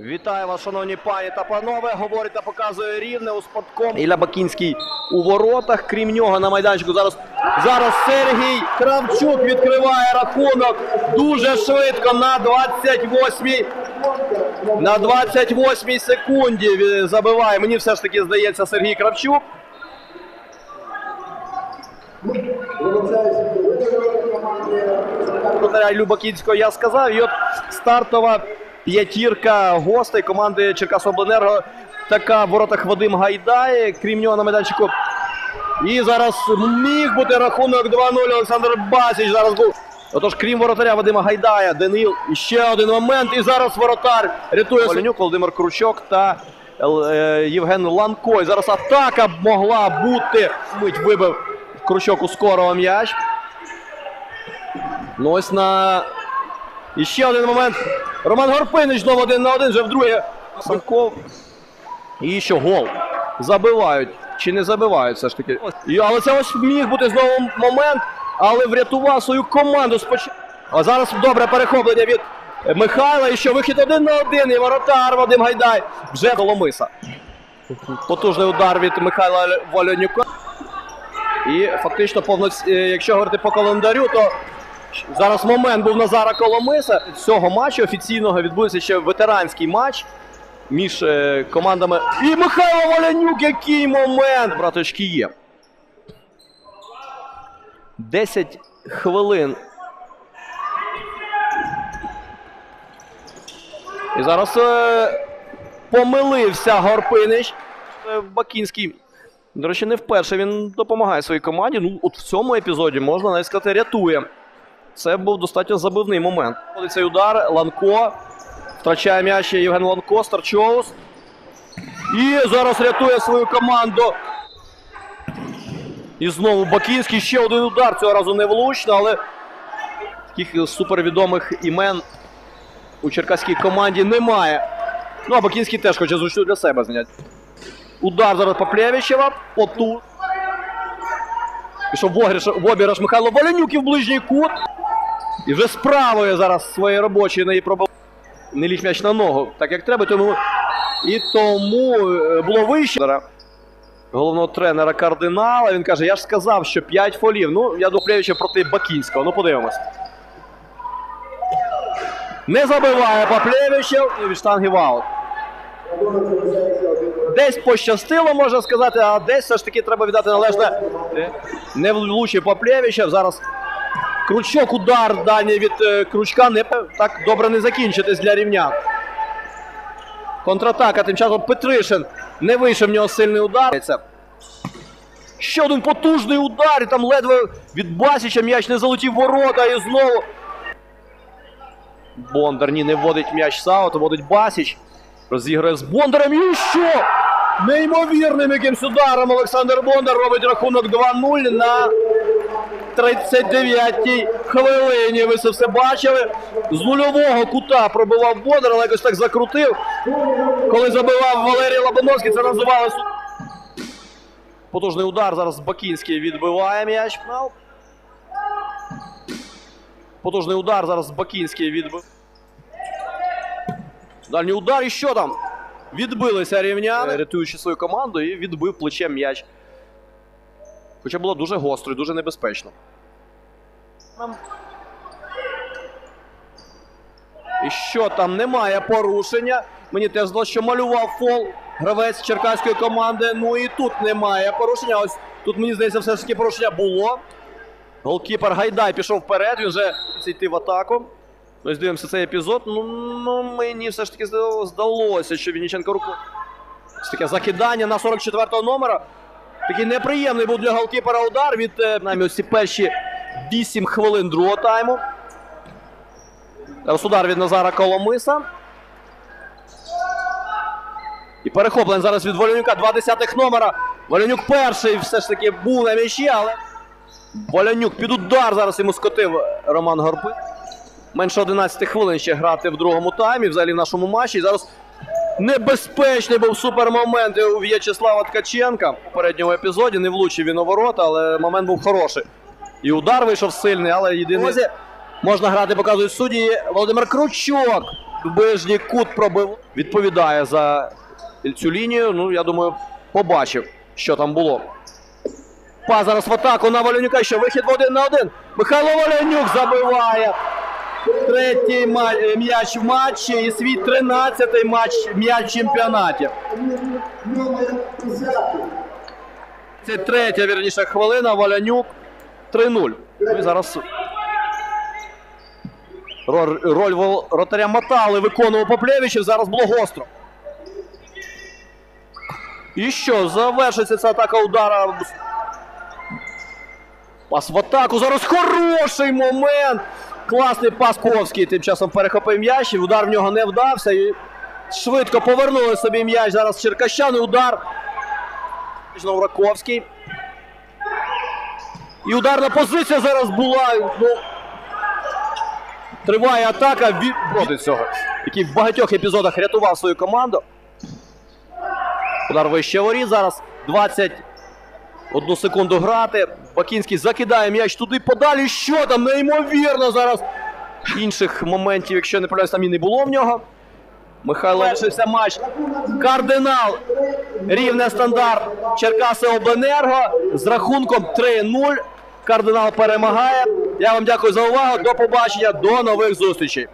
Вітаю вас, шановні пані та панове. Говорить та показує рівне у спадком. Ілля Бакінський у воротах. Крім нього на майданчику зараз. Зараз Сергій Кравчук відкриває рахунок дуже швидко на 28-й. На 28-й секунді забиває. Мені все ж таки здається Сергій Кравчук. Вратаря Іллю Бакінського я сказав. І от стартова п'ятірка гостей команди Черкасобленерго. Така в воротах Вадим Гайдай. Крім нього на майданчику. І зараз міг бути рахунок 2-0. Олександр Басіч зараз був. Отож, крім воротаря Вадима Гайдая, Данил. Ще один момент. І зараз воротар рятує Оленюк, Володимир Кручок та е, Євген Ланко. І зараз атака могла бути. Мить вибив Кручок у скорого м'яч. Ну ось на. І ще один момент. Роман Горпинич знову один на один, вже вдруге. Санков. І що гол. Забивають. Чи не забивають все ж таки. І, але це ось міг бути знову момент, але врятував свою команду спочатку. А зараз добре перехоплення від Михайла. І що вихід один на один. І воротар Вадим Гайдай. Вже Коломиса. Потужний удар від Михайла Волянюка. І фактично, повноц... е, якщо говорити по календарю, то зараз момент був Назара Коломиса. Цього матчу офіційного відбудеться ще ветеранський матч між е, командами. І Михайло Волянюк, який момент! Браточки є. 10 хвилин. І зараз е, помилився Горпинич. Е, Бакінський. До речі, не вперше він допомагає своїй команді. Ну, от в цьому епізоді можна навіть сказати, рятує. Це був достатньо забивний момент. Цей удар. Ланко. Втрачає м'яч Євген Ланко, Старчоус. І зараз рятує свою команду. І знову Бакінський. Ще один удар. Цього разу не влучно, але таких супервідомих імен у черкаській команді немає. Ну, а Бакінський теж хоче зручну для себе зняти. Удар зараз Поплєвічева. Отут. Пішов в обіграш, Михайло Волянюк і в ближній кут. І вже справою зараз своєї робочої неї пробив. Не ліг м'яч на ногу, так як треба, тому і тому е, було вище. Головного тренера кардинала. Він каже: я ж сказав, що 5 фолів. Ну, я до Плєвича проти Бакінського. Ну, подивимось. Не забиває Поплєвичев і від штанги в аут. Десь пощастило, можна сказати, а десь все ж таки треба віддати належне. Не влучив Поплєвичев. Зараз Кручок удар дальній від е, Кручка не так добре не закінчитись для рівнян. Контратака, тим часом Петришин. Не вийшов в нього сильний удар. Ще один потужний удар, і там ледве від Басіча м'яч не залетів ворота і знову. Бондар ні, не вводить м'яч Саут, вводить Басіч. Розіграє з Бондарем і що? Неймовірним якимсь ударом Олександр Бондар робить рахунок 2-0 на 39-й хвилині. Ви це все бачили. З нульового кута пробивав Бондар, але якось так закрутив. Коли забивав Валерій Лобановський, це називалося. Потужний удар. Зараз Бакінський відбиває м'яч. Потужний удар. Зараз Бакінський відбив. Дальній удар і що там? Відбилися рівняни, рятуючи свою команду, і відбив плечем м'яч. Хоча було дуже гостро і дуже небезпечно. І що там немає порушення. Мені теж здалося, що малював фол гравець черкаської команди. Ну і тут немає порушення. Ось тут мені здається, все ж таки порушення було. Голкіпер Гайдай пішов вперед, він вже йти в атаку. Ось дивимося цей епізод. Ну, ну мені все ж таки здалося, що Вінниченко руку. Ось таке закидання на 44-го номера. Такий неприємний був для голкіпера удар від е, намі ось ці перші 8 хвилин другого тайму. Зараз удар від Назара Коломиса. І перехоплення зараз від Волянюка. Два десятих номера. Волянюк перший все ж таки був на м'ячі, але Волянюк під удар зараз йому скотив Роман Горпи. Менше 11 хвилин ще грати в другому таймі, взагалі в нашому матчі. І зараз небезпечний був супермомент у В'ячеслава Ткаченка в попередньому епізоді. Не влучив він у ворота, але момент був хороший. І удар вийшов сильний, але єдиний. Можна грати, показують судді. Володимир Кручок. ближній кут пробив. Відповідає за цю лінію. Ну, я думаю, побачив, що там було. Па зараз в атаку на Валянюка. Ще вихід в один на один. Михайло Валянюк забиває. Третій е, м'яч в матчі і свій 13-й матч м'яч в чемпіонаті. Це третя, вірніше, хвилина. Валянюк 3-0. Ну і зараз роль, вол- Матали виконував Поплєвичів. Зараз було гостро. І що, завершиться ця атака удара. Пас в атаку. Зараз хороший момент. Класний пас Ковський тим часом перехопив м'яч. Удар в нього не вдався. І швидко повернули собі м'яч. Зараз Черкащани. Удар. Знову Раковський. І ударна позиція зараз була. Ну, триває атака від проти цього, який в багатьох епізодах рятував свою команду. Удар вище воріт зараз. 21 секунду грати. Бакінський закидає м'яч туди подалі. Що там? Неймовірно зараз. Інших моментів, якщо не помиляюсь, там і не було в нього. Михайло лишився матч. Кардинал. Рівне стандарт. Черкаси Обленерго з рахунком 3-0. Кардинал перемагає. Я вам дякую за увагу. До побачення, до нових зустрічей.